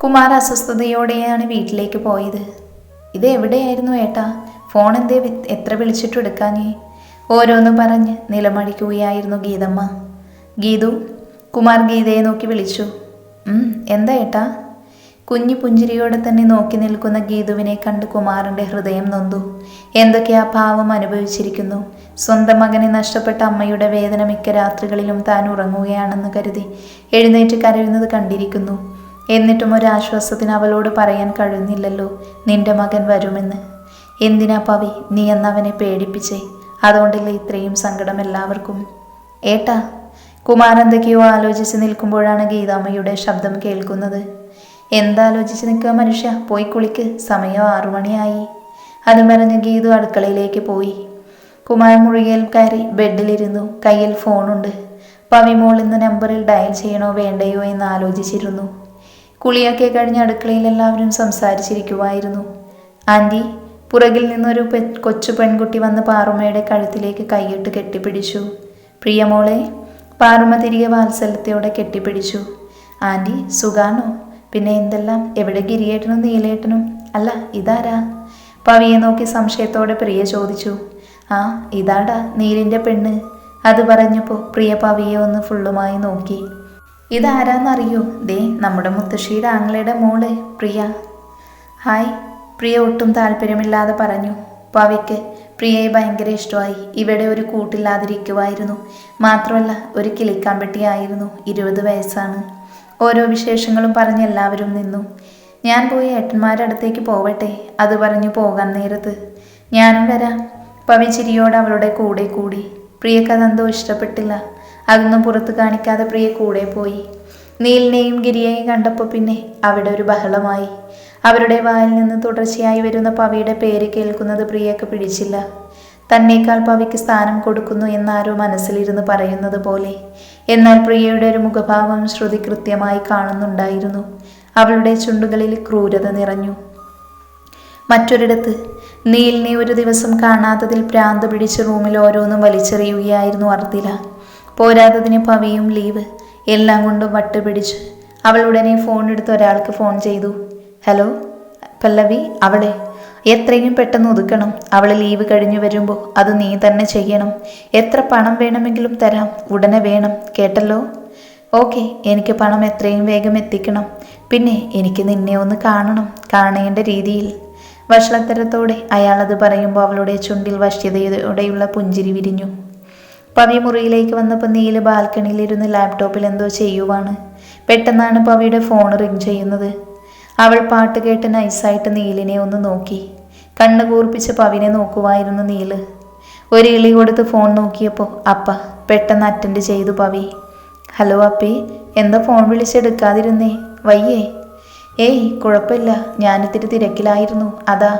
കുമാർ അസ്വസ്ഥതയോടെയാണ് വീട്ടിലേക്ക് പോയത്. ഇത് എവിടെയായിരുന്നു ഏട്ടാ? ഫോൺ എന്തേ എത്ര വിളിച്ചിട്ടും എടുക്കാഞ്ഞേ? ഓരോന്ന് പറഞ്ഞ് നിലമടിക്കുകയായിരുന്നു ഗീതമ്മ. ഗീതു കുമാർ ഗീതയെ നോക്കി വിളിച്ചു. എന്താ ഏട്ടാ? കുഞ്ഞു പുഞ്ചിരിയോടെ തന്നെ നോക്കി നിൽക്കുന്ന ഗീതുവിനെ കണ്ട് കുമാറിന്റെ ഹൃദയം നൊന്തു. എന്തൊക്കെയാ ഭാവം അനുഭവിച്ചിരിക്കുന്നു. സ്വന്തം മകനെ നഷ്ടപ്പെട്ട അമ്മയുടെ വേദന മിക്ക രാത്രികളിലും താൻ ഉറങ്ങുകയാണെന്ന് കരുതി എഴുന്നേറ്റ് കരയുന്നത് കണ്ടിരിക്കുന്നു. എന്നിട്ടും ഒരാശ്വാസത്തിന് അവളോട് പറയാൻ കഴിയുന്നില്ലല്ലോ. നിന്റെ മകൻ വരുമെന്ന്. എന്തിനാ പവി? നീ എന്നവനെ പേടിപ്പിച്ചേ. അതുകൊണ്ടല്ലേ ഇത്രയും സങ്കടം എല്ലാവർക്കും? ഏട്ടാ കുമാർ എന്തൊക്കെയോ ആലോചിച്ച് നിൽക്കുമ്പോഴാണ് ഗീതാമ്മയുടെ ശബ്ദം കേൾക്കുന്നത്. എന്താലോചിച്ച് നിൽക്കുക മനുഷ്യ? പോയി കുളിക്ക്. സമയം ആറുമണിയായി അതും പറഞ്ഞ് ഗീതു അടുക്കളയിലേക്ക് പോയി. കുമാരൻ മുറികയിൽ കയറി ബെഡിലിരുന്നു. കയ്യിൽ ഫോണുണ്ട്. പവിമോൾ ഇന്ന് നമ്പറിൽ ഡയൽ ചെയ്യണോ വേണ്ടയോ എന്ന് ആലോചിച്ചിരുന്നു. കുളിയൊക്കെ കഴിഞ്ഞ് അടുക്കളയിൽ എല്ലാവരും സംസാരിച്ചിരിക്കുമായിരുന്നു ആന്റി പുറകിൽ നിന്നൊരു പെ- കൊച്ചു പെൺകുട്ടി വന്ന് പാറുമ്മയുടെ കഴുത്തിലേക്ക് കൈയിട്ട് കെട്ടിപ്പിടിച്ചു. പ്രിയമോളെ പാറുമ്മ തിരികെ വാത്സല്യത്തോടെ കെട്ടിപ്പിടിച്ചു. ആന്റി സുഖാണോ? പിന്നെ എന്തെല്ലാം? എവിടെ ഗിരിയേട്ടനും നീലേട്ടനും? അല്ല ഇതാരാ? പവിയെ നോക്കി സംശയത്തോടെ പ്രിയ ചോദിച്ചു. ആ ഇതാടാ നീലിന്റെ പെണ്ണ്. അത് പറഞ്ഞപ്പോൾ പ്രിയ പവിയെ ഒന്ന് ഫുള്ളുമായി നോക്കി. ഇതാരാന്നറിയോ? ദേ നമ്മുടെ മുത്തശ്ശിയുടെ ആങ്ങളയുടെ മോൾ പ്രിയ. ഹായ്. പ്രിയ ഒട്ടും താല്പര്യമില്ലാതെ പറഞ്ഞു. പവിക്ക് പ്രിയയെ ഭയങ്കര ഇഷ്ടമായി. ഇവിടെ ഒരു കൂട്ടില്ലാതിരിക്കുമായിരുന്നു മാത്രമല്ല ഒരു കിളിക്കാമ്പെട്ടിയായിരുന്നു ഇരുപത് വയസ്സാണ്. ഓരോ വിശേഷങ്ങളും പറഞ്ഞ് എല്ലാവരും നിന്നു. ഞാൻ പോയി ഏട്ടന്മാരുടെ അടുത്തേക്ക് പോവട്ടെ? അത് പറഞ്ഞു പോകാൻ നേരത്ത്. ഞാനും വരാം. പവി ചിരിയോട് അവളുടെ കൂടെ കൂടി. പ്രിയക്കതെന്തോ ഇഷ്ടപ്പെട്ടില്ല. അതൊന്നും പുറത്ത് കാണിക്കാതെ പ്രിയ കൂടെ പോയി. നീലിനെയും ഗിരിയെയും കണ്ടപ്പോൾ പിന്നെ അവിടെ ഒരു ബഹളമായി. അവരുടെ വായിൽ നിന്ന് തുടർച്ചയായി വരുന്ന പവിയുടെ പേര് കേൾക്കുന്നത് പ്രിയക്ക് പിടിച്ചില്ല. തന്നേക്കാൾ പവിക്ക് സ്ഥാനം കൊടുക്കുന്നു എന്നാരോ മനസ്സിലിരുന്ന് പറയുന്നത് പോലെ. എന്നാൽ പ്രിയയുടെ ഒരു മുഖഭാവം ശ്രുതി കൃത്യമായി കാണുന്നുണ്ടായിരുന്നു. അവളുടെ ചുണ്ടുകളിൽ ക്രൂരത നിറഞ്ഞു. മറ്റൊരിടത്ത് നീലിനെ ഒരു ദിവസം കാണാത്തതിൽ പ്രാന്ത് പിടിച്ച് റൂമിൽ ഓരോന്നും വലിച്ചെറിയുകയായിരുന്നു അർദില. പോരാത്തതിന് പവിയും ലീവ് എല്ലാം കൊണ്ടും വട്ടുപിടിച്ച് അവൾ ഉടനെ ഫോൺ എടുത്ത് ഒരാൾക്ക് ഫോൺ ചെയ്തു. ഹലോ പല്ലവി അവളെ. എത്രയും പെട്ടെന്ന് ഒതുക്കണം. അവൾ ലീവ് കഴിഞ്ഞു വരുമ്പോൾ അത് നീ തന്നെ ചെയ്യണം. എത്ര പണം വേണമെങ്കിലും തരാം. ഉടനെ വേണം. കേട്ടല്ലോ? ഓക്കെ എനിക്ക് പണം എത്രയും വേഗം എത്തിക്കണം. പിന്നെ എനിക്ക് നിന്നെ ഒന്ന് കാണണം. കാണേണ്ട രീതിയിൽ. വഷളത്തരത്തോടെ അയാളത് പറയുമ്പോൾ അവളുടെ ചുണ്ടിൽ വശ്യതയോടെയുള്ള പുഞ്ചിരി വിരിഞ്ഞു. പവി മുറിയിലേക്ക് വന്നപ്പോൾ നീൽ ബാൽക്കണിയിലിരുന്ന് ലാപ്ടോപ്പിൽ എന്തോ ചെയ്യുവാണ്. പെട്ടെന്നാണ് പവിയുടെ ഫോൺ റിങ് ചെയ്യുന്നത്. അവൾ പാട്ട് കേട്ട് നൈസായിട്ട് നീലിനെ ഒന്ന് നോക്കി. കണ്ണ് കൂർപ്പിച്ച് പവിനെ നോക്കുവായിരുന്നു നീൽ. ഒരു ഇളി കൊടുത്ത് ഫോൺ നോക്കിയപ്പോൾ അപ്പ പെട്ടെന്ന് അറ്റൻഡ് ചെയ്തു പവി. ഹലോ അപ്പി എന്താ ഫോൺ വിളിച്ചെടുക്കാതിരുന്നേ? വയ്യേ. ഏയ് കുഴപ്പമില്ല. ഞാനിത്തിരി തിരക്കിലായിരുന്നു. അതാ.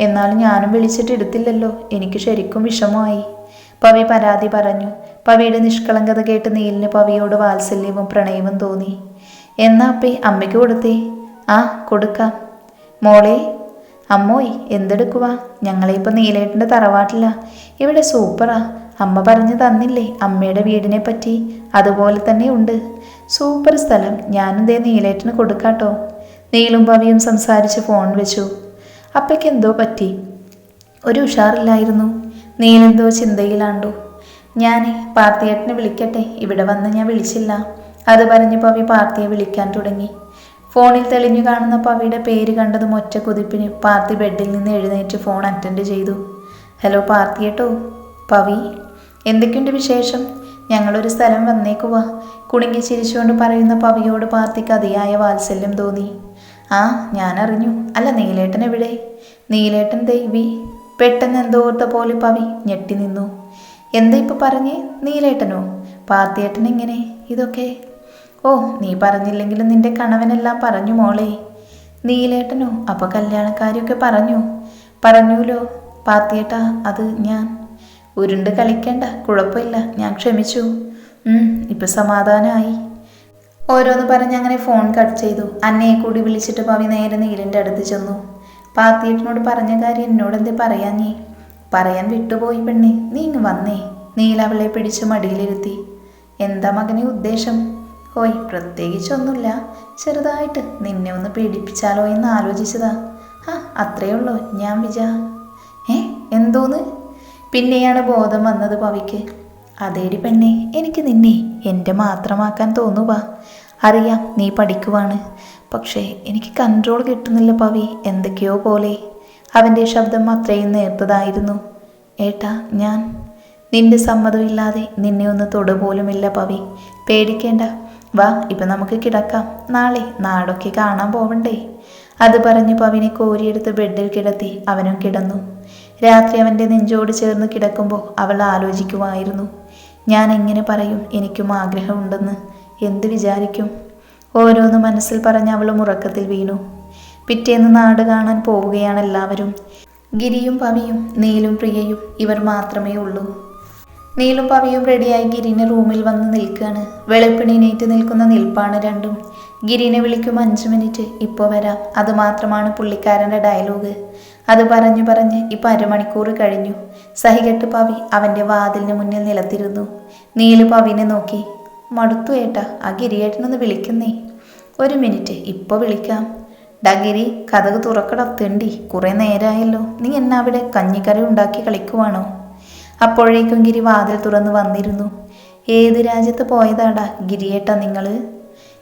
എന്നാലും ഞാനും വിളിച്ചിട്ട് എടുത്തില്ലല്ലോ. എനിക്ക് ശരിക്കും വിഷമമായി. പവി പരാതി പറഞ്ഞു. പവിയുടെ നിഷ്കളങ്കത കേട്ട് നീലിന് പവിയോട് വാത്സല്യവും പ്രണയവും തോന്നി. എന്നാ അപ്പേ അമ്മയ്ക്ക് കൊടുത്തേ. ആ കൊടുക്കാം. മോളെ അമ്മോയ് എന്തെടുക്കുക ഞങ്ങളിപ്പോൾ നീലേട്ടന്റെ തറവാട്ടില്ല ഇവിടെ സൂപ്പറാ. അമ്മ പറഞ്ഞു തന്നില്ലേ അമ്മയുടെ വീടിനെ പറ്റി. അതുപോലെ തന്നെ ഉണ്ട്. സൂപ്പർ സ്ഥലം. ഞാനും ദേ നീലേട്ടന് കൊടുക്കാട്ടോ. നീലും പവിയും സംസാരിച്ച് ഫോൺ വെച്ചു. അപ്പയ്ക്ക് എന്തോ പറ്റി? ഒരു ഉഷാറില്ലായിരുന്നു. നീലെന്തോ ചിന്തയിലാണ്ടു. ഞാൻ പാർത്തിയേട്ടനെ വിളിക്കട്ടെ. ഇവിടെ വന്ന് ഞാൻ വിളിച്ചില്ല. അത് പറഞ്ഞ് പവി പാർത്തിയെ വിളിക്കാൻ തുടങ്ങി. ഫോണിൽ തെളിഞ്ഞു കാണുന്ന പവിയുടെ പേര് കണ്ടതും ഒറ്റ കുതിപ്പിന് പാർത്തി ബെഡിൽ നിന്ന് എഴുന്നേറ്റ് ഫോൺ അറ്റൻഡ് ചെയ്തു. ഹലോ പാർത്തിയേട്ടോ പവി. എന്തൊക്കെയുണ്ട് വിശേഷം? ഞങ്ങളൊരു സ്ഥലം വന്നേക്കുവാ കുണുങ്ങി ചിരിച്ചുകൊണ്ട് പറയുന്ന പവിയോട് പാർത്തിക്ക് അതിയായ വാത്സല്യം തോന്നി. ആ ഞാനറിഞ്ഞു. അല്ല നീലേട്ടൻ എവിടെ? നീലേട്ടൻ ദേവി. പെട്ടെന്ന് എന്തോ ഓർത്ത പോലെ പവി ഞെട്ടി നിന്നു. എന്താ ഇപ്പൊ പറഞ്ഞേ? നീലേട്ടനോ? പാർത്തിയേട്ടൻ എങ്ങനെ? ഇതൊക്കെ? ഓ നീ പറഞ്ഞില്ലെങ്കിലും നിന്റെ കണവനെല്ലാം പറഞ്ഞു മോളെ. നീലേട്ടനോ? അപ്പൊ കല്യാണക്കാരിയൊക്കെ പറഞ്ഞു. പറഞ്ഞൂലോ? പാത്തിയേട്ടാ അത് ഞാൻ. ഉരുണ്ട് കളിക്കണ്ട കുഴപ്പമില്ല ഞാൻ ക്ഷമിച്ചു. ഇപ്പൊ സമാധാനമായി ഓരോന്ന് പറഞ്ഞ് അങ്ങനെ ഫോൺ കട്ട് ചെയ്തു. അന്നയെ കൂടി വിളിച്ചിട്ട് പവി നേരെ നീലിന്റെ അടുത്ത് ചെന്നു. പാത്തിയേട്ടനോട് പറഞ്ഞ കാര്യം എന്നോട് എന്തേ നീ? പറയാൻ വിട്ടുപോയി പെണ്ണെ. നീ ഇങ്ങ് വന്നേ. നീല അവളെ പിടിച്ച് മടിയിലിരുത്തി. എന്താ മകനെ ഉദ്ദേശം? ഹോയ് പ്രത്യേകിച്ചൊന്നുമില്ല. ചെറുതായിട്ട് നിന്നെ ഒന്ന് പീഡിപ്പിച്ചാലോ എന്ന് ആലോചിച്ചതാ. ആ അത്രയേ ഉള്ളൂ. ഞാൻ വിചാ ഏ എന്തോന്ന്? പിന്നെയാണ് ബോധം വന്നത് പവിക്ക്. അതേടി പെണ്ണെ എനിക്ക് നിന്നെ എന്റെ മാത്രമാക്കാൻ തോന്നുവാ. അറിയാം നീ പഠിക്കുവാണ്. പക്ഷേ എനിക്ക് കൺട്രോൾ കിട്ടുന്നില്ല പവി. എന്തൊക്കെയോ പോലെ. അവന്റെ ശബ്ദം അത്രയും നേർത്തതായിരുന്നു. ഏട്ടാ ഞാൻ. നിന്റെ സമ്മതമില്ലാതെ നിന്നെ ഒന്ന് തൊടുപോലുമില്ല പവി. പേടിക്കേണ്ട. വാ ഇപ്പം നമുക്ക് കിടക്കാം. നാളെ നാടൊക്കെ കാണാൻ പോവണ്ടേ? അത് പറഞ്ഞ് പവിനെ കോരിയെടുത്ത് ബെഡിൽ കിടത്തി അവനും കിടന്നു. രാത്രി അവന്റെ നെഞ്ചോട് ചേർന്ന് കിടക്കുമ്പോൾ അവൾ ആലോചിക്കുമായിരുന്നു ഞാൻ എങ്ങനെ പറയും എനിക്കും ആഗ്രഹമുണ്ടെന്ന്. എന്ത് വിചാരിക്കും? ഓരോന്ന് മനസ്സിൽ പറഞ്ഞ് അവളും ഉറക്കത്തിൽ വീണു. പിറ്റേന്ന് നാട് കാണാൻ പോവുകയാണ് എല്ലാവരും. ഗിരിയും പവിയും നീലും പ്രിയയും ഇവർ മാത്രമേ ഉള്ളൂ. നീലും പവിയും റെഡിയായി ഗിരിനെ റൂമിൽ വന്ന് നിൽക്കുകയാണ്. വെളുപ്പിണിനേറ്റ് നിൽക്കുന്ന നിൽപ്പാണ് രണ്ടും. ഗിരിനെ വിളിക്കും അഞ്ച് മിനിറ്റ് ഇപ്പോൾ വരാം. അത് മാത്രമാണ് പുള്ളിക്കാരന്റെ ഡയലോഗ്. അത് പറഞ്ഞു പറഞ്ഞ് ഇപ്പം അരമണിക്കൂർ കഴിഞ്ഞു. സഹികെട്ട് പവി അവന്റെ വാതിലിന് മുന്നിൽ നിലത്തിരുന്നു. നീൽ പവിനെ നോക്കി. മടുത്തു ഏട്ടാ. ആ ഗിരിയേട്ടനൊന്ന് വിളിക്കുന്നേ. ഒരു മിനിറ്റ് ഇപ്പോൾ വിളിക്കാം. ഡഗിരി ഗിരി തുറക്കട തുറക്കടത്തേണ്ടി കുറേ നേരമായല്ലോ നീ എന്നാ അവിടെ കഞ്ഞിക്കറി ഉണ്ടാക്കി കളിക്കുവാണോ? അപ്പോഴേക്കും ഗിരി വാതിൽ തുറന്ന് വന്നിരുന്നു. ഏത് രാജ്യത്ത് പോയതാടാ ഗിരിയേട്ട നിങ്ങൾ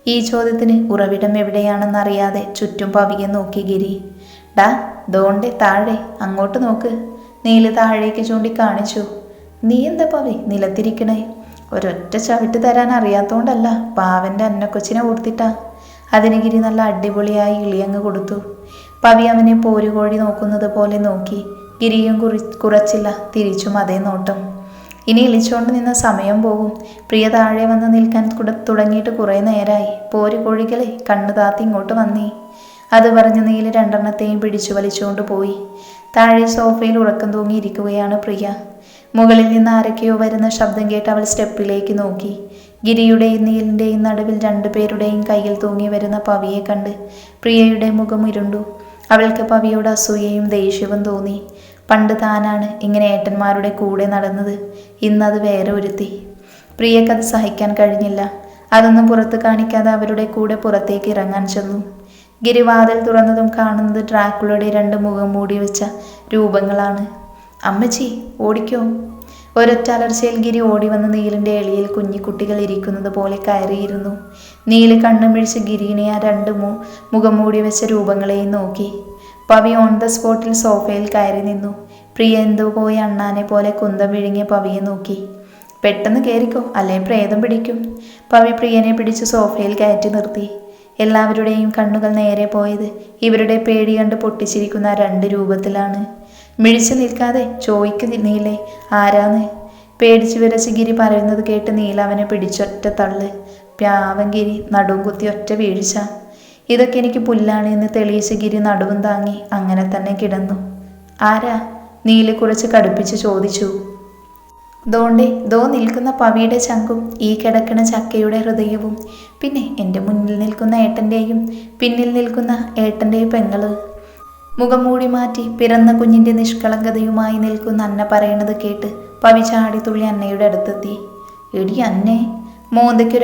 ഈ ചോദ്യത്തിന് ഉറവിടം എവിടെയാണെന്നറിയാതെ ചുറ്റും പവിയെ നോക്കി ഗിരി. ഡാ ദോണ്ടെ താഴെ അങ്ങോട്ട് നോക്ക്. നീൽ താഴേക്ക് ചൂണ്ടി കാണിച്ചു നീ എന്താ പവി നിലത്തിരിക്കണേ? ഒരൊറ്റ ചവിട്ട് തരാൻ അറിയാത്തതുകൊണ്ടല്ല പാവന്റെ അന്നക്കൊച്ചിനെ ഓർത്തിട്ടാ അതിന് ഗിരി നല്ല അടിപൊളിയായി ഇളിയങ്ങ് കൊടുത്തു. പവി അവനെ പോരുകോഴി നോക്കുന്നത് പോലെ നോക്കി. ഗിരിയും കുറി കുറച്ചില്ല തിരിച്ചും അതേ നോട്ടം. ഇനി ഇളിച്ചുകൊണ്ട് നിന്ന സമയം പോകും. പ്രിയ താഴെ വന്ന് നിൽക്കാൻ തുടങ്ങിയിട്ട് കുറേ നേരായി. പോരു കോഴികളെ കണ്ണു താത്തി ഇങ്ങോട്ട് വന്നേ. അത് പറഞ്ഞ് നീൽ രണ്ടെണ്ണത്തെയും പിടിച്ചു വലിച്ചുകൊണ്ട് പോയി. താഴെ സോഫയിൽ ഉറക്കം തൂങ്ങിയിരിക്കുകയാണ് പ്രിയ. മുകളിൽ നിന്ന് ആരൊക്കെയോ വരുന്ന ശബ്ദം കേട്ട് അവൾ സ്റ്റെപ്പിലേക്ക് നോക്കി. ഗിരിയുടെയും നീലിന്റെയും നടുവിൽ രണ്ടുപേരുടെയും കയ്യിൽ തൂങ്ങി വരുന്ന പവിയെ കണ്ട് പ്രിയയുടെ മുഖം ഇരുണ്ടു. അവൾക്ക് പവിയോട് അസൂയയും ദേഷ്യവും തോന്നി. പണ്ട് താനാണ് ഇങ്ങനെ ഏട്ടന്മാരുടെ കൂടെ നടന്നത്. ഇന്നത് വേറെ ഒരുത്തി. പ്രിയക്കത് സഹിക്കാൻ കഴിഞ്ഞില്ല. അതൊന്നും പുറത്ത് കാണിക്കാതെ അവരുടെ കൂടെ പുറത്തേക്ക് ഇറങ്ങാൻ ചെന്നു. ഗിരിവാതിൽ തുറന്നതും കാണുന്നത് ഡ്രാക്കുളയുടെ രണ്ട് മുഖം മൂടി വെച്ച രൂപങ്ങളാണ്. അമ്മച്ചി ഓടിക്കോ. ഒരൊറ്റ അലർച്ചയിൽ ഗിരി ഓടി വന്ന് നീലിന്റെ എളിയിൽ കുഞ്ഞിക്കുട്ടികൾ ഇരിക്കുന്നത് പോലെ കയറിയിരുന്നു. നീൽ കണ്ണും മിഴിച്ച് ഗിരിനെ ആ രണ്ട് മു മുഖം മൂടി വെച്ച രൂപങ്ങളെയും നോക്കി. പവി ഓൺ ദ സ്പോട്ടിൽ സോഫയിൽ കയറി നിന്നു. പ്രിയ എന്തോ പോയി അണ്ണാനെ പോലെ കുന്തം വിഴുങ്ങിയ പവിയെ നോക്കി. പെട്ടെന്ന് കയറിക്കോ അല്ലേ പ്രേതം പിടിക്കും. പവി പ്രിയനെ പിടിച്ച് സോഫയിൽ കയറ്റി നിർത്തി. എല്ലാവരുടെയും കണ്ണുകൾ നേരെ പോയത് ഇവരുടെ പേടി കണ്ട് പൊട്ടിച്ചിരിക്കുന്ന രണ്ട് രൂപത്തിലാണ്. മിഴിച്ചു നിൽക്കാതെ ചോദിക്കുന്നില്ലേ ആരാന്ന്? പേടിച്ചു വിരച്ച് ഗിരി പറയുന്നത് കേട്ട് നീല അവനെ പിടിച്ചൊറ്റ തള്ള്. പ്യാവൻ ഗിരി നടുവും കുത്തി ഒറ്റ വീഴ്ച. ഇതൊക്കെ എനിക്ക് പുല്ലാണ് എന്ന് തെളിയിച്ച് ഗിരി നടുവും താങ്ങി അങ്ങനെ തന്നെ കിടന്നു. ആരാ? നീല കുറച്ച് കടുപ്പിച്ച് ചോദിച്ചു. ദോണ്ടേ ദോ നിൽക്കുന്ന പവിയുടെ ചങ്കും ഈ കിടക്കുന്ന ചക്കയുടെ ഹൃദയവും. പിന്നെ എന്റെ മുന്നിൽ നിൽക്കുന്ന ഏട്ടന്റെയും പിന്നിൽ നിൽക്കുന്ന ഏട്ടന്റെയും പെങ്ങൾ. മുഖം മൂടി മാറ്റി പിറന്ന കുഞ്ഞിന്റെ നിഷ്കളങ്കതയുമായി നിൽക്കുന്ന അന്ന പറയണത് കേട്ട് പവി ചാടി തുള്ളി അന്നയുടെ അടുത്തെത്തി. എടി അന്നെ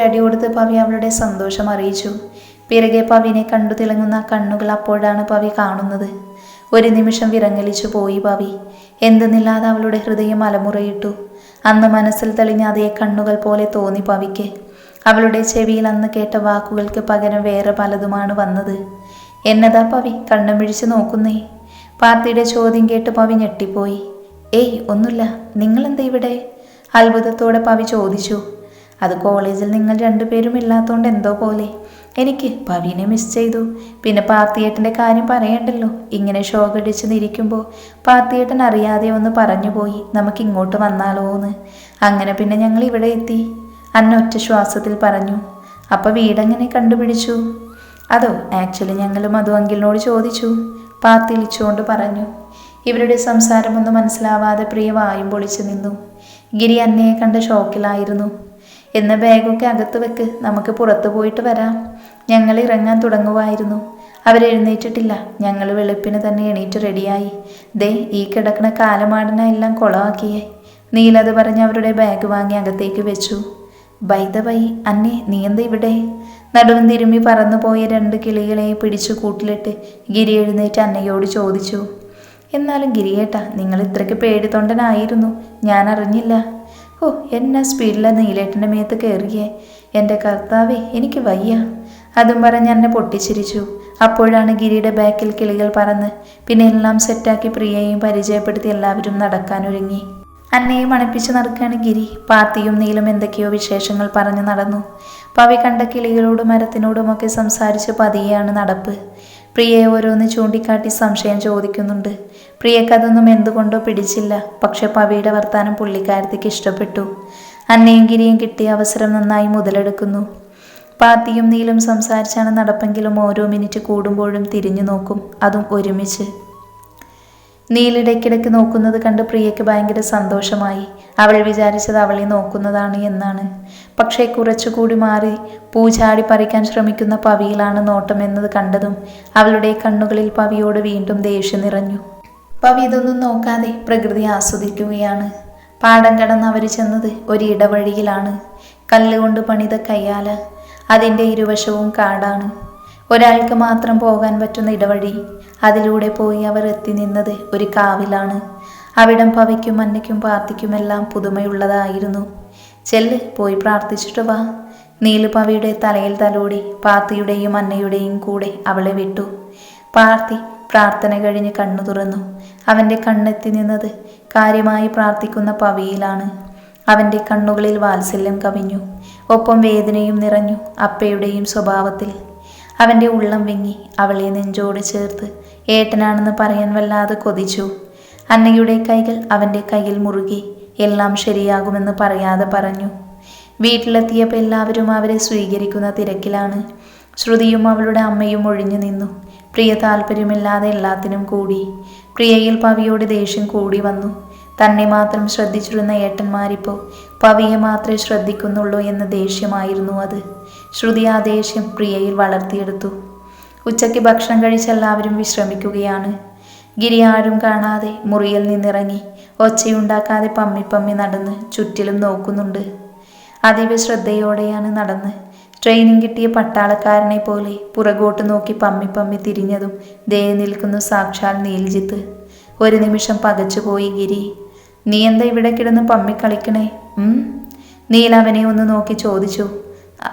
അടി കൊടുത്ത് പവി അവളുടെ സന്തോഷം അറിയിച്ചു. പിറകെ പവിനെ കണ്ടു തിളങ്ങുന്ന കണ്ണുകൾ അപ്പോഴാണ് പവി കാണുന്നത്. ഒരു നിമിഷം വിറങ്ങലിച്ചു പോയി പവി. എന്തെന്നില്ലാതെ അവളുടെ ഹൃദയം അലമുറയിട്ടു. അന്ന് മനസ്സിൽ തെളിഞ്ഞ അതേ കണ്ണുകൾ പോലെ തോന്നി പവിക്ക്. അവളുടെ ചെവിയിൽ അന്ന് കേട്ട വാക്കുകൾക്ക് പകരം വേറെ പലതുമാണ് വന്നത്. എന്നതാ പവി കണ്ണും പിഴിച്ച് നോക്കുന്നേ? പാർട്ടിയുടെ ചോദ്യം കേട്ട് പവി ഞെട്ടിപ്പോയി. ഏയ് ഒന്നുമില്ല. നിങ്ങളെന്താ ഇവിടെ? അത്ഭുതത്തോടെ പവി ചോദിച്ചു. അത് കോളേജിൽ നിങ്ങൾ രണ്ടുപേരും ഇല്ലാത്തതുകൊണ്ട് എന്തോ പോലെ. എനിക്ക് പവിനെ മിസ് ചെയ്തു. പിന്നെ പാർത്തിയേട്ടന്റെ കാര്യം പറയണ്ടല്ലോ. ഇങ്ങനെ ഷോകടിച്ച് നിരിക്കുമ്പോൾ പാർത്തിയേട്ടൻ അറിയാതെ ഒന്ന് പറഞ്ഞു പോയി നമുക്ക് ഇങ്ങോട്ട് വന്നാലോ എന്ന് അങ്ങനെ പിന്നെ ഞങ്ങൾ ഇവിടെ എത്തി. അന്ന ഒറ്റ ശ്വാസത്തിൽ പറഞ്ഞു. അപ്പോൾ വീടെങ്ങനെ കണ്ടുപിടിച്ചു? അതോ ആക്ച്വലി ഞങ്ങളും മധു അങ്കിളിനോട് ചോദിച്ചു. പാത്തിളിച്ചുകൊണ്ട് പറഞ്ഞു. ഇവരുടെ സംസാരമൊന്നും മനസ്സിലാവാതെ പ്രിയ വായും പൊളിച്ചു നിന്നു. ഗിരി അന്നയെ കണ്ട് ഷോക്കിലായിരുന്നു. എന്ന ബാഗൊക്കെ അകത്ത് വെക്ക്. നമുക്ക് പുറത്തു പോയിട്ട് വരാം. ഞങ്ങൾ ഇറങ്ങാൻ തുടങ്ങുമായിരുന്നു അവരെഴുന്നേറ്റിട്ടില്ല. ഞങ്ങൾ വെളുപ്പിന് തന്നെ എണീറ്റ് റെഡിയായി. ദേ ഈ കിടക്കണ കാലമാടന എല്ലാം കുളമാക്കിയേ നീലത് പറഞ്ഞ് അവരുടെ ബാഗ് വാങ്ങി അകത്തേക്ക് വെച്ചു. ബൈദ ബൈ അന്നെ നീ എന്താ ഇവിടെ? നടുവും തിരുമ്മി പറന്നുപോയ രണ്ട് കിളികളെ പിടിച്ചു കൂട്ടിലിട്ട് ഗിരി എഴുന്നേറ്റ് അന്നയോട് ചോദിച്ചു എന്നാലും ഗിരിയേട്ട നിങ്ങൾ ഇത്രയ്ക്ക് പേടിത്തൊണ്ടനായിരുന്നു. ഞാൻ അറിഞ്ഞില്ല. ഓ എന്നാ സ്പീഡിലെ നീലേട്ടന്റെ മേത്ത് കയറിയേ? എന്റെ കർത്താവേ എനിക്ക് വയ്യ. അതും പറഞ്ഞ് എന്നെ പൊട്ടിച്ചിരിച്ചു. അപ്പോഴാണ് ഗിരിയുടെ ബാക്കിൽ കിളികൾ പറന്ന് പിന്നെ എല്ലാം സെറ്റാക്കി പ്രിയയും പരിചയപ്പെടുത്തി എല്ലാവരും നടക്കാനൊരുങ്ങി അന്നയെ മണപ്പിച്ച് നടക്കുകയാണ് ഗിരി. പാത്തിയും നീലും എന്തൊക്കെയോ വിശേഷങ്ങൾ പറഞ്ഞു നടന്നു. പവി കണ്ട കിളികളോടും മരത്തിനോടുമൊക്കെ സംസാരിച്ച് പതിയെയാണ് നടപ്പ്. പ്രിയയെ ഓരോന്ന് ചൂണ്ടിക്കാട്ടി സംശയം ചോദിക്കുന്നുണ്ട്. പ്രിയക്കതൊന്നും എന്തുകൊണ്ടോ പിടിച്ചില്ല. പക്ഷെ പവിയുടെ വർത്താനം പുള്ളിക്കാരത്തേക്ക് ഇഷ്ടപ്പെട്ടു. അന്നയും ഗിരിയും കിട്ടിയ അവസരം നന്നായി മുതലെടുക്കുന്നു. പാത്തിയും നീലും സംസാരിച്ചാണ് നടപ്പെങ്കിലും ഓരോ മിനിറ്റ് കൂടുമ്പോഴും തിരിഞ്ഞു നോക്കും. അതും ഒരുമിച്ച്. നീലിടയ്ക്കിടയ്ക്ക് നോക്കുന്നത് കണ്ട് പ്രിയയ്ക്ക് ഭയങ്കര സന്തോഷമായി. അവൾ വിചാരിച്ചത് അവളെ നോക്കുന്നതാണ് എന്നാണ്. പക്ഷേ കുറച്ചുകൂടി മാറി പൂജാടി പറിക്കാൻ ശ്രമിക്കുന്ന പവിയിലാണ് നോട്ടം എന്നത് കണ്ടതും അവളുടെ കണ്ണുകളിൽ പവിയോട് വീണ്ടും ദേഷ്യം നിറഞ്ഞു. പവി ഇതൊന്നും നോക്കാതെ പ്രകൃതി ആസ്വദിക്കുകയാണ്. പാടം കടന്ന് അവർ ചെന്നത് ഒരു ഇടവഴിയിലാണ് കല്ലുകൊണ്ട് പണിത കയ്യാല അതിന്റെ ഇരുവശവും കാടാണ്. ഒരാൾക്ക് മാത്രം പോകാൻ പറ്റുന്ന ഇടവഴി. അതിലൂടെ പോയി അവർ എത്തി നിന്നത് ഒരു കാവിലാണ്. അവിടം പവയ്ക്കും മഞ്ഞയ്ക്കും പാർത്തിക്കുമെല്ലാം പുതുമയുള്ളതായിരുന്നു. ചെല്ല് പോയി പ്രാർത്ഥിച്ചിട്ട് വാ. നീലുപവിയുടെ തലയിൽ തലോടി പാർത്തിയുടെയും അന്നയുടെയും കൂടെ അവളെ വിട്ടു. പാർത്തി പ്രാർത്ഥന കഴിഞ്ഞ് കണ്ണു തുറന്നു. അവന്റെ കണ്ണെത്തി നിന്നത് കാര്യമായി പ്രാർത്ഥിക്കുന്ന പവിയിലാണ്. അവന്റെ കണ്ണുകളിൽ വാത്സല്യം കവിഞ്ഞു. ഒപ്പം വേദനയും നിറഞ്ഞു അപ്പയുടെയും സ്വഭാവത്തിൽ. അവന്റെ ഉള്ളം വിങ്ങി അവളെ നെഞ്ചോട് ചേർത്ത് ഏട്ടനാണെന്ന് പറയാൻ വല്ലാതെ കൊതിച്ചു. അന്നയുടെ കൈകൾ അവന്റെ കയ്യിൽ മുറുകി എല്ലാം ശരിയാകുമെന്ന് പറയാതെ പറഞ്ഞു. വീട്ടിലെത്തിയപ്പോൾ എല്ലാവരും അവരെ സ്വീകരിക്കുന്ന തിരക്കിലാണ്. ശ്രുതിയും അവളുടെ അമ്മയും ഒഴിഞ്ഞു നിന്നു. പ്രിയ താല്പര്യമില്ലാതെ എല്ലാത്തിനും കൂടി. പ്രിയയിൽ പവിയോട് ദേഷ്യം കൂടി വന്നു. തന്നെ മാത്രം ശ്രദ്ധിച്ചിരുന്ന ഏട്ടന്മാരിപ്പോൾ പവിയെ മാത്രമേ ശ്രദ്ധിക്കുന്നുള്ളൂ എന്ന ദേഷ്യമായിരുന്നു അത്. ശ്രുതി ആ ദേഷ്യം പ്രിയയിൽ വളർത്തിയെടുത്തു. ഉച്ചയ്ക്ക് ഭക്ഷണം കഴിച്ചെല്ലാവരും വിശ്രമിക്കുകയാണ്. ഗിരി ആരും കാണാതെ മുറിയിൽ നിന്നിറങ്ങി ഒച്ചയുണ്ടാക്കാതെ പമ്മി പമ്മി നടന്ന് ചുറ്റിലും നോക്കുന്നുണ്ട്. അതീവ ശ്രദ്ധയോടെയാണ് നടന്ന്. ട്രെയിനിങ് കിട്ടിയ പട്ടാളക്കാരനെ പോലെ പുറകോട്ട് നോക്കി പമ്മി പമ്മി തിരിഞ്ഞതും ദേ നിൽക്കുന്നു സാക്ഷാൽ നീൽജിത്ത്. ഒരു നിമിഷം പകച്ചുപോയി ഗിരി. നീ എന്താ ഇവിടെ കിടന്ന് പമ്മി കളിക്കണേ? നീൽ അവനെ ഒന്ന് നോക്കി ചോദിച്ചു. "അ-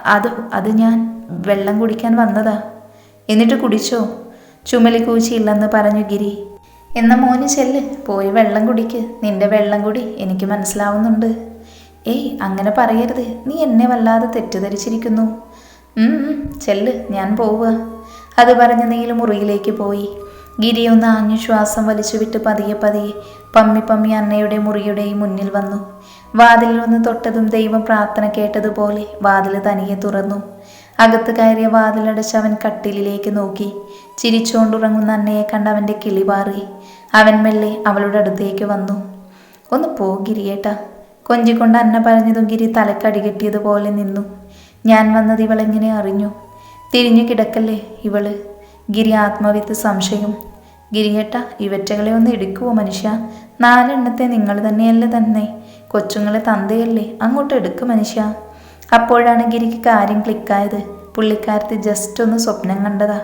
അത് അത് ഞാൻ വെള്ളം കുടിക്കാൻ വന്നതാ. എന്നിട്ട് കുടിച്ചോ? ചുമലി കൂച്ചിയില്ലെന്ന് പറഞ്ഞു ഗിരി. എന്ന മോന് ചെല്ല് പോയി വെള്ളം കുടിക്ക്. നിന്റെ വെള്ളം കുടി എനിക്ക് മനസ്സിലാവുന്നുണ്ട്. ഏയ് അങ്ങനെ പറയരുത്. നീ എന്നെ വല്ലാതെ തെറ്റിദ്ധരിച്ചിരിക്കുന്നു. ചെല്ല് ഞാൻ പോവുക. അത് പറഞ്ഞ് നീല മുറിയിലേക്ക് പോയി. ഗിരി ഒന്ന് ആഞ്ഞു ശ്വാസം വലിച്ചു വിട്ട് പതിയെ പതിയെ പമ്മി പമ്മി അന്നയുടെ മുറിയുടെയും മുന്നിൽ വന്നു. വാതിലിൽ ഒന്ന് തൊട്ടതും ദൈവം പ്രാർത്ഥന കേട്ടതുപോലെ വാതിൽ തനിയെ തുറന്നു. അകത്ത് കയറിയ വാതിലടച്ച് അവൻ കട്ടിലിലേക്ക് നോക്കി. ചിരിച്ചുകൊണ്ടുറങ്ങുന്ന അന്നയെ കണ്ട് അവന്റെ കിളി പാറി. അവൻ മെല്ലെ അവളുടെ അടുത്തേക്ക് വന്നു. ഒന്ന് പോ ഗിരിയേട്ട. കൊഞ്ചിക്കൊണ്ട് അന്ന പറഞ്ഞതും ഗിരി തലക്കടികെട്ടിയതുപോലെ നിന്നു. ഞാൻ വന്നത് ഇവളെങ്ങനെ അറിഞ്ഞു? തിരിഞ്ഞു കിടക്കല്ലേ ഇവൾ ഗിരി ആത്മവിത്ത് സംശയം. ഗിരിയേട്ട ഇവറ്റകളെ ഒന്ന് എടുക്കുവോ മനുഷ്യ? നാലെണ്ണത്തെ നിങ്ങൾ തന്നെയല്ലേ തന്നെ. കൊച്ചുങ്ങളെ തന്തയല്ലേ? അങ്ങോട്ട് എടുക്ക് മനുഷ്യ. അപ്പോഴാണ് ഗിരിക്ക് കാര്യം ക്ലിക്കായത്. പുള്ളിക്കാരത്ത് ജസ്റ്റ് ഒന്ന് സ്വപ്നം കണ്ടതാ.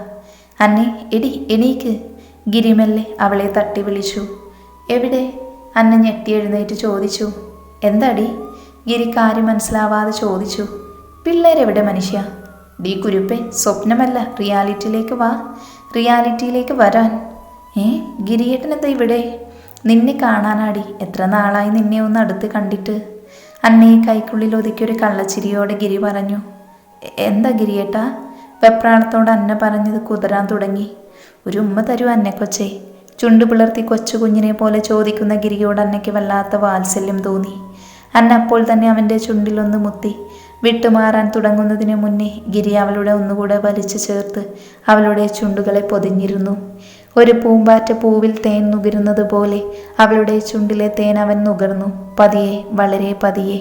അന്നെ എടി എണീക്ക്. ഗിരിമെല്ലെ അവളെ തട്ടി വിളിച്ചു. എവിടെ? അന്ന ഞെട്ടി എഴുന്നേറ്റ് ചോദിച്ചു. എന്താടി? ഗിരി കാര്യം മനസ്സിലാവാതെ ചോദിച്ചു. പിള്ളേരെവിടെ മനുഷ്യ? ഡി കുരുപ്പെ സ്വപ്നമല്ല റിയാലിറ്റിയിലേക്ക് വാ. റിയാലിറ്റിയിലേക്ക് വരാൻ. ഏ ഗിരിയേട്ടനെന്താ ഇവിടെ? നിന്നെ കാണാനാടി. എത്ര നാളായി നിന്നെ ഒന്ന് അടുത്ത് കണ്ടിട്ട്? അന്നയെ കൈക്കുള്ളിൽ ഒതുക്കിയൊരു കള്ളച്ചിരിയോടെ ഗിരി പറഞ്ഞു. എന്താ ഗിരിയേട്ടാ വെപ്രാളത്തോട് അന്ന പറഞ്ഞത് കുതിരാൻ തുടങ്ങി. ഒരു ഉമ്മ തരൂ അന്നക്കൊച്ചേ ചുണ്ടു പിളർത്തി കൊച്ചു കുഞ്ഞിനെ പോലെ ചോദിക്കുന്ന ഗിരിയോട് അന്നയ്ക്ക് വല്ലാത്ത വാത്സല്യം തോന്നി. അന്ന അപ്പോൾ തന്നെ അവന്റെ ചുണ്ടിലൊന്ന് മുത്തി. വിട്ടുമാറാൻ തുടങ്ങുന്നതിന് മുന്നേ ഗിരി അവളുടെ ഒന്നുകൂടെ വലിച്ചു ചേർത്ത് അവളുടെ ചുണ്ടുകളെ പൊതിഞ്ഞിരുന്നു. ഒരു പൂമ്പാറ്റ പൂവിൽ തേൻ നുകരുന്നത് പോലെ അവളുടെ ചുണ്ടിലെ തേൻ അവൻ നുകർന്നു. പതിയെ വളരെ പതിയെ.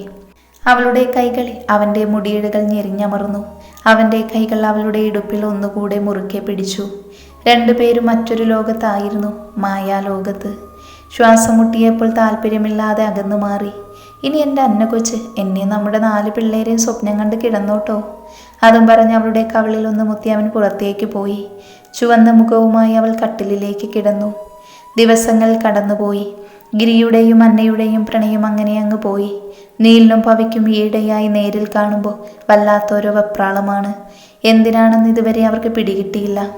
അവളുടെ കൈകൾ അവന്റെ മുടിയിഴകൾ ഞെരിഞ്ഞമർന്നു. അവന്റെ കൈകൾ അവളുടെ ഇടുപ്പിൽ ഒന്നുകൂടെ മുറുക്കെ പിടിച്ചു. രണ്ടുപേരും മറ്റൊരു ലോകത്തായിരുന്നു മായാലോകത്ത്. ശ്വാസം മുട്ടിയപ്പോൾ താല്പര്യമില്ലാതെ അകന്നു മാറി. ഇനി എന്റെ അന്ന കൊച്ച് എന്നെ നമ്മുടെ നാല് പിള്ളേരെയും സ്വപ്നം കണ്ട് കിടന്നോട്ടോ? അതും പറഞ്ഞ് അവളുടെ കവളിൽ ഒന്ന് മുത്തി അവൻ പുറത്തേക്ക് പോയി. ചുവന്ന മുഖവുമായി അവൾ കട്ടിലിലേക്ക് കിടന്നു. ദിവസങ്ങൾ കടന്നുപോയി. ഗിരിയുടെയും അന്നയുടെയും പ്രണയം അങ്ങനെ അങ്ങ് പോയി. നീലിനും പവയ്ക്കും ഈയിടെയായി നേരിൽ കാണുമ്പോൾ വല്ലാത്തൊരു വെപ്രാളമാണ്. എന്തിനാണെന്ന് ഇതുവരെ അവർക്ക് പിടികിട്ടിയില്ല.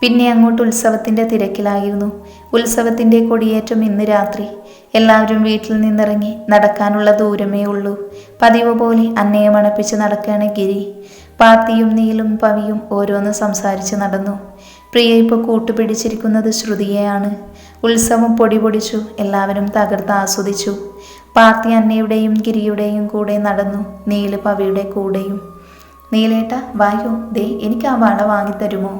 പിന്നെ അങ്ങോട്ട് ഉത്സവത്തിന്റെ തിരക്കിലായിരുന്നു. ഉത്സവത്തിന്റെ കൊടിയേറ്റം ഇന്ന് രാത്രി. എല്ലാവരും വീട്ടിൽ നിന്നിറങ്ങി നടക്കാനുള്ള ദൂരമേ ഉള്ളൂ. പതിവ് പോലെ അന്നയെ മണപ്പിച്ച് നടക്കുകയാണ് ഗിരി. പാത്തിയും നീലും പവിയും ഓരോന്ന് സംസാരിച്ച് നടന്നു. പ്രിയ ഇപ്പോൾ കൂട്ടുപിടിച്ചിരിക്കുന്നത് ശ്രുതിയെയാണ്. ഉത്സവം പൊടി പൊടിച്ചു എല്ലാവരും തകർത്ത് ആസ്വദിച്ചു. പാത്തി അന്നയുടെയും ഗിരിയുടെയും കൂടെ നടന്നു നീൽ പവിയുടെ കൂടെയും. നീലേട്ട വായോ ദേ എനിക്ക് ആ വള വാങ്ങിത്തരുമോ?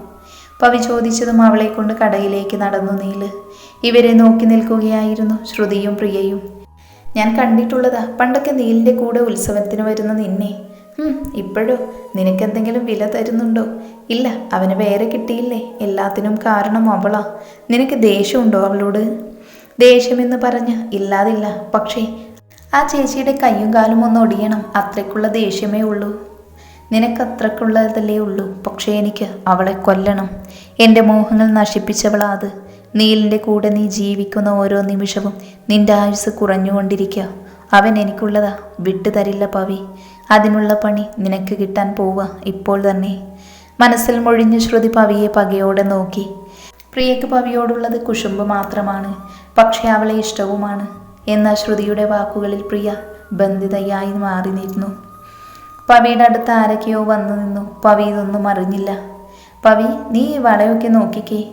പവി ചോദിച്ചതും അവളെ കൊണ്ട് കടയിലേക്ക് നടന്നു നീൽ. ഇവരെ നോക്കി നിൽക്കുകയായിരുന്നു ശ്രുതിയും പ്രിയയും. ഞാൻ കണ്ടിട്ടുള്ളതാ പണ്ടൊക്കെ നീലിന്റെ കൂടെ ഉത്സവത്തിന് വരുന്ന നിന്നെ. ഇപ്പോഴോ? നിനക്കെന്തെങ്കിലും വില തരുന്നുണ്ടോ? ഇല്ല അവന് വേറെ കിട്ടിയില്ലേ. എല്ലാത്തിനും കാരണം അവളാ. നിനക്ക് ദേഷ്യമുണ്ടോ അവളോട്? ദേഷ്യമെന്ന് പറഞ്ഞ് ഇല്ലാതില്ല. പക്ഷേ ആ ചേച്ചിയുടെ കയ്യും കാലും ഒന്ന് ഒടിയണം. അത്രയ്ക്കുള്ള ദേഷ്യമേ ഉള്ളൂ. നിനക്കത്രക്കുള്ളതല്ലേ ഉള്ളൂ. പക്ഷേ എനിക്ക് അവളെ കൊല്ലണം. എന്റെ മോഹങ്ങൾ നശിപ്പിച്ചവളാ അത്. നീലിന്റെ കൂടെ നീ ജീവിക്കുന്ന ഓരോ നിമിഷവും നിന്റെ ആയുസ് കുറഞ്ഞുകൊണ്ടിരിക്കുക. അവൻ എനിക്കുള്ളതാ. വിട്ടു തരില്ല പവി. അതിനുള്ള പണി നിനക്ക് കിട്ടാൻ പോവുക ഇപ്പോൾ തന്നെ. മനസ്സിൽ മൊഴിഞ്ഞ ശ്രുതി പവിയെ പകയോടെ നോക്കി. പ്രിയക്ക് പവിയോടുള്ളത് കുശുമ്പ് മാത്രമാണ് പക്ഷേ അവളെ ഇഷ്ടവുമാണ് എന്ന ശ്രുതിയുടെ വാക്കുകളിൽ പ്രിയ ബന്ധിതയായി മാറി നിന്നു പവിയുടെ അടുത്ത് ആരൊക്കെയോ വന്നു നിന്നു പവി ഇതൊന്നും അറിഞ്ഞില്ല. പവി നീ വളയൊക്കെ നോക്കിക്കേ.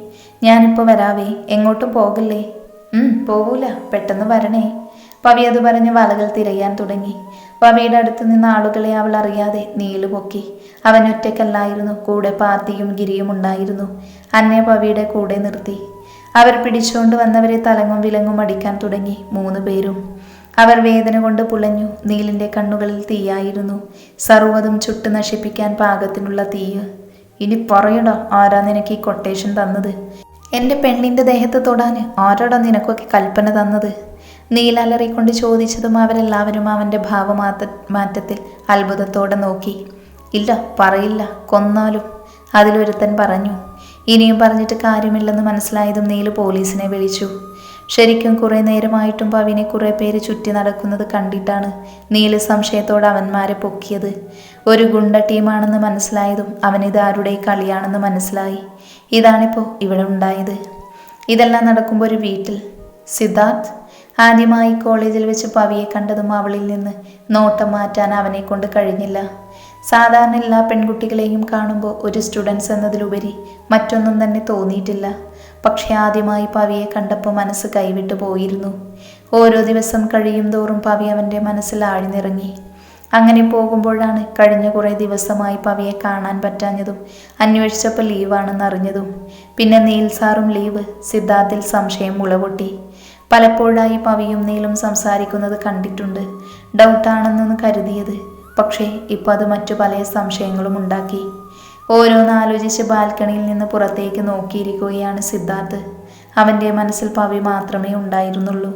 ഞാനിപ്പോൾ വരാവേ എങ്ങോട്ടും പോകല്ലേ? ഉം പോകൂല പെട്ടെന്ന് വരണേ. പവി അത് പറഞ്ഞ് വളകൾ തിരയാൻ തുടങ്ങി. പവിയുടെ അടുത്ത് നിന്ന ആളുകളെ അവൾ അറിയാതെ നീലുപൊക്കി അവൻ ഒറ്റയ്ക്കല്ലായിരുന്നു കൂടെ പാത്തിയും ഗിരിയും ഉണ്ടായിരുന്നു. അന്നെ പവിയുടെ കൂടെ നിർത്തി. അവർ പിടിച്ചുകൊണ്ട് വന്നവരെ തലങ്ങും വിലങ്ങും അടിക്കാൻ തുടങ്ങി മൂന്ന് പേരും. അവർ വേദന കൊണ്ട് പുളഞ്ഞു നീലിന്റെ കണ്ണുകളിൽ തീയായിരുന്നു. സർവതും ചുട്ടു നശിപ്പിക്കാൻ പാകത്തിനുള്ള തീയ്. ഇനി പറയടാ ആരാ നിനക്ക് ഈ കൊട്ടേഷൻ തന്നത്? എന്റെ പെണ്ണിന്റെ ദേഹത്ത് തൊടാൻ ആരോടാ നിനക്കൊക്കെ കൽപ്പന തന്നത്? നീലലറിക്കൊണ്ട് ചോദിച്ചതും അവരെല്ലാവരും അവന്റെ ഭാവമാറ്റ മാറ്റത്തിൽ അത്ഭുതത്തോടെ നോക്കി. ഇല്ല പറയില്ല കൊന്നാലും. അതിലൊരുത്തൻ പറഞ്ഞു ഇനിയും പറഞ്ഞിട്ട് കാര്യമില്ലെന്ന് മനസ്സിലായതും നീൽ പോലീസിനെ വിളിച്ചു. ശരിക്കും കുറേ നേരമായിട്ടും പവിനെ കുറേ പേര് ചുറ്റി നടക്കുന്നത് കണ്ടിട്ടാണ് നീൽ സംശയത്തോടെ അവന്മാരെ പൊക്കിയത്. ഒരു ഗുണ്ട ടീമാണെന്ന് മനസ്സിലായതും അവനിത് ആരുടെ കളിയാണെന്ന് മനസ്സിലായി. ഇതാണിപ്പോൾ ഇവിടെ ഉണ്ടായത്. ഇതെല്ലാം നടക്കുമ്പോൾ ഒരു വീട്ടിൽ. സിദ്ധാർത്ഥ് ആദ്യമായി കോളേജിൽ വെച്ച് പവിയെ കണ്ടതും അവളിൽ നിന്ന് നോട്ടം മാറ്റാൻ അവനെ കൊണ്ട് കഴിഞ്ഞില്ല. സാധാരണ എല്ലാ പെൺകുട്ടികളെയും കാണുമ്പോൾ ഒരു സ്റ്റുഡൻസ് എന്നതിലുപരി മറ്റൊന്നും തന്നെ തോന്നിയിട്ടില്ല. പക്ഷെ ആദ്യമായി പവിയെ കണ്ടപ്പോൾ മനസ്സ് കൈവിട്ടു പോയിരുന്നു. ഓരോ ദിവസം കഴിയും തോറും പവി അവന്റെ മനസ്സിൽ ആഴ്ന്നിറങ്ങി. അങ്ങനെ പോകുമ്പോഴാണ് കഴിഞ്ഞ കുറേ ദിവസമായി പവിയെ കാണാൻ പറ്റാഞ്ഞതും അന്വേഷിച്ചപ്പോൾ ലീവാണെന്ന് അറിഞ്ഞതും പിന്നെ നീൽ സാറും ലീവ് സിദ്ധാർത്ഥിൽ സംശയം മുളപൊട്ടി. പലപ്പോഴായി പവിയും നീലും സംസാരിക്കുന്നത് കണ്ടിട്ടുണ്ട്. ഡൗട്ടാണെന്നൊന്ന് കരുതിയത്. പക്ഷേ ഇപ്പോൾ അത് മറ്റു പല സംശയങ്ങളും ഉണ്ടാക്കി. ഓരോന്ന് ആലോചിച്ച് ബാൽക്കണിയിൽ നിന്ന് പുറത്തേക്ക് നോക്കിയിരിക്കുകയാണ് സിദ്ധാർത്ഥ്. അവന്റെ മനസ്സിൽ പവി മാത്രമേ ഉണ്ടായിരുന്നുള്ളൂ.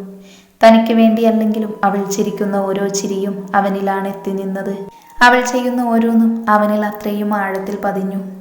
തനിക്ക് വേണ്ടിയല്ലെങ്കിലും അവൾ ചിരിക്കുന്ന ഓരോ ചിരിയും അവനിലാണ് എത്തി നിന്നത്. അവൾ ചെയ്യുന്ന ഓരോന്നും അവനിൽ അത്രയും ആഴത്തിൽ പതിഞ്ഞു.